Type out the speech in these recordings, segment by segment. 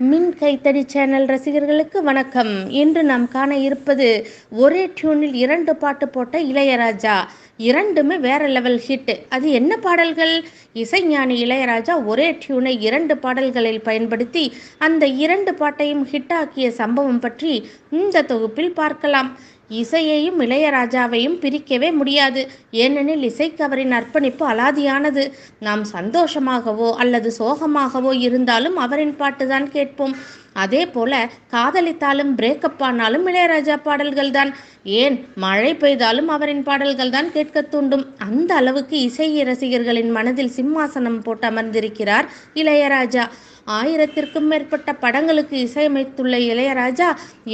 மின் கைத்தடி சேனல் ரசிகர்களுக்கு வணக்கம். இன்று நாம் காண இருப்பது ஒரே டியூனில் இரண்டு பாட்டு போட்ட இளையராஜா. இரண்டுமே வேற லெவல் ஹிட். அது என்ன பாடல்கள்? இசைஞானி இளையராஜா ஒரே டியூனை இரண்டு பாடல்களில் பயன்படுத்தி அந்த இரண்டு பாட்டையும் ஹிட்டாக்கிய சம்பவம் பற்றி இந்த தொகுப்பில் பார்க்கலாம். இசையையும் இளையராஜாவையும் பிரிக்கவே முடியாது. ஏனெனில் இசைக்கு அவரின் அர்ப்பணிப்பு அலாதியானது. நாம் சந்தோஷமாகவோ அல்லது சோகமாகவோ இருந்தாலும் அவரின் பாட்டுதான் கேட்போம். அதே போல காதலித்தாலும் பிரேக்கப் ஆனாலும் இளையராஜா பாடல்கள் தான் ஏன்? மழை பெய்தாலும் அவரின் பாடல்கள் தான் கேட்க தூண்டும். அந்த அளவுக்கு இசை ரசிகர்களின் மனதில் சிம்மாசனம் போட்டு அமர்ந்திருக்கிறார் இளையராஜா. ஆயிரத்திற்கும் மேற்பட்ட படங்களுக்கு இசையமைத்துள்ள இளையராஜா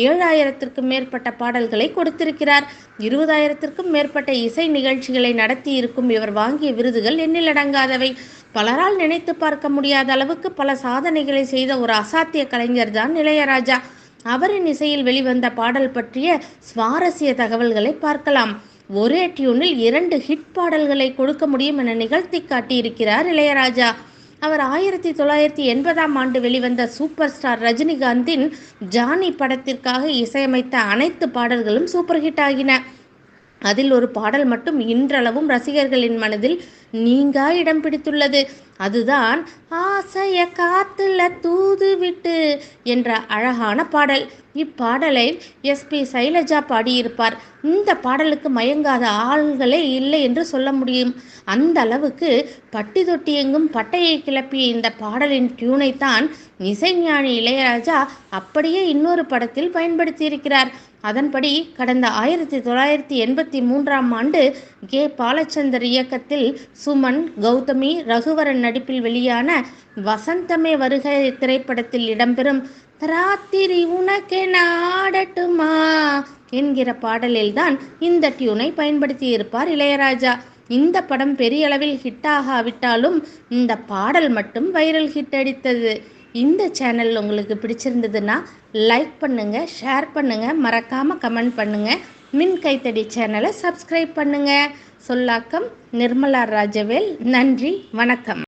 ஏழாயிரத்திற்கும் மேற்பட்ட பாடல்களை கொடுத்திருக்கிறார். இருபதாயிரத்திற்கும் மேற்பட்ட இசை நிகழ்ச்சிகளை நடத்தி இருக்கும் இவர் வாங்கிய விருதுகள் எண்ணிலடங்காதவை பலரால் நினைத்து பார்க்க முடியாத அளவுக்கு பல சாதனைகளை செய்த ஒரு அசாத்திய கலைஞர் தான் இளையராஜா அவரின் இசையில் வெளிவந்த பாடல் பற்றிய சுவாரஸ்ய தகவல்களை பார்க்கலாம். ஒரே டியூனில் இரண்டு ஹிட் பாடல்களை கொடுக்க முடியும் என நிகழ்த்தி காட்டியிருக்கிறார் இளையராஜா அவர் ஆயிரத்தி தொள்ளாயிரத்தி எண்பதாம் ஆண்டு வெளிவந்த சூப்பர் ஸ்டார் ரஜினிகாந்தின் ஜானி படத்திற்காக இசையமைத்த அனைத்து பாடல்களும் சூப்பர் ஹிட் ஆகின. அதில் ஒரு பாடல் மட்டும் இன்றளவும் ரசிகர்களின் மனதில் நீங்கா இடம் பிடித்துள்ளது. அதுதான் ஆசைய காத்துல தூது விட்டு என்ற அழகான பாடல். இப்பாடலை எஸ்பி சைலஜா பாடியிருப்பார். இந்த பாடலுக்கு மயங்காத ஆள்களே இல்லை என்று சொல்ல முடியும். அந்த அளவுக்கு பட்டி தொட்டி எங்கும் பட்டையை கிளப்பிய இந்த பாடலின் டியூனைத்தான் இசைஞானி இளையராஜா அப்படியே இன்னொரு படத்தில் பயன்படுத்தியிருக்கிறார். அதன்படி கடந்த ஆயிரத்தி தொள்ளாயிரத்தி எண்பத்தி மூன்றாம் ஆண்டு கே. பாலச்சந்தர் இயக்கத்தில் சுமன் கௌதமி ரகுவரன் நடிப்பில் வெளியான வசந்தமே வருக திரைப்படத்தில் இடம்பெறும் ராத்திரி உனக்கென நாடட்டுமா என்கிற பாடலில்தான் இந்த டியூனை பயன்படுத்தியிருப்பார் இளையராஜா. இந்த படம் பெரிய அளவில் ஹிட் ஆகாவிட்டாலும் இந்த பாடல் மட்டும் வைரல் ஹிட் அடித்தது. இந்த சேனல் உங்களுக்கு பிடிச்சிருந்ததுன்னா லைக் பண்ணுங்கள் ஷேர் பண்ணுங்கள் மறக்காமல் கமெண்ட் பண்ணுங்கள் மின் கைத்தடி சேனலை சப்ஸ்கிரைப் பண்ணுங்கள் சொல்லாக்கம் நிர்மலா ராஜவேல். நன்றி வணக்கம்.